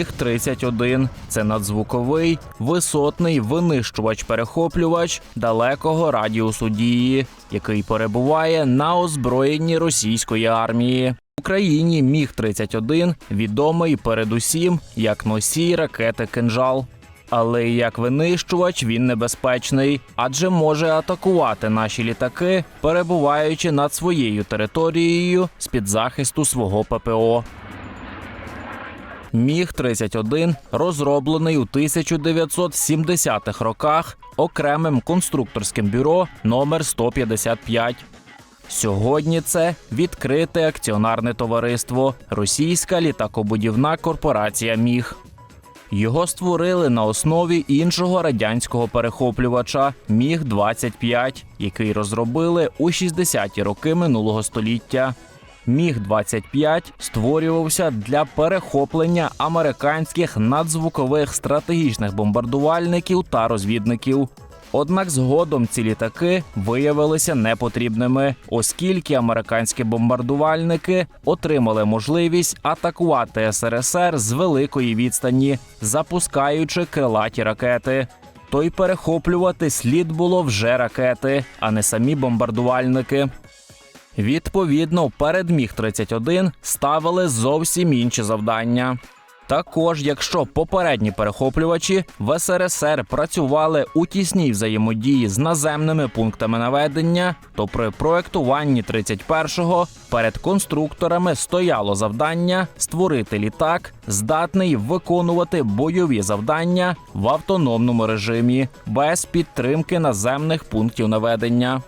Міг 31 це надзвуковий висотний винищувач-перехоплювач далекого радіусу дії, який перебуває на озброєнні російської армії. В Україні Міг 31 відомий передусім як носій ракети кинжал. Але як винищувач він небезпечний, адже може атакувати наші літаки, перебуваючи над своєю територією з під захисту свого ППО. Міг 31 розроблений у 1970-х роках окремим конструкторським бюро номер 155. Сьогодні це відкрите акціонарне товариство Російська літакобудівна корпорація Міг. Його створили на основі іншого радянського перехоплювача Міг 25 який розробили у 60-ті роки минулого століття. Міг 25 створювався для перехоплення американських надзвукових стратегічних бомбардувальників та розвідників. Однак згодом ці літаки виявилися непотрібними, оскільки американські бомбардувальники отримали можливість атакувати СРСР з великої відстані, запускаючи крилаті ракети. То й перехоплювати слід було вже ракети, а не самі бомбардувальники. Відповідно, перед міг 31 ставили зовсім інші завдання. Також, якщо попередні перехоплювачі в СРСР працювали у тісній взаємодії з наземними пунктами наведення, то при проектуванні 31-го перед конструкторами стояло завдання створити літак, здатний виконувати бойові завдання в автономному режимі без підтримки наземних пунктів наведення.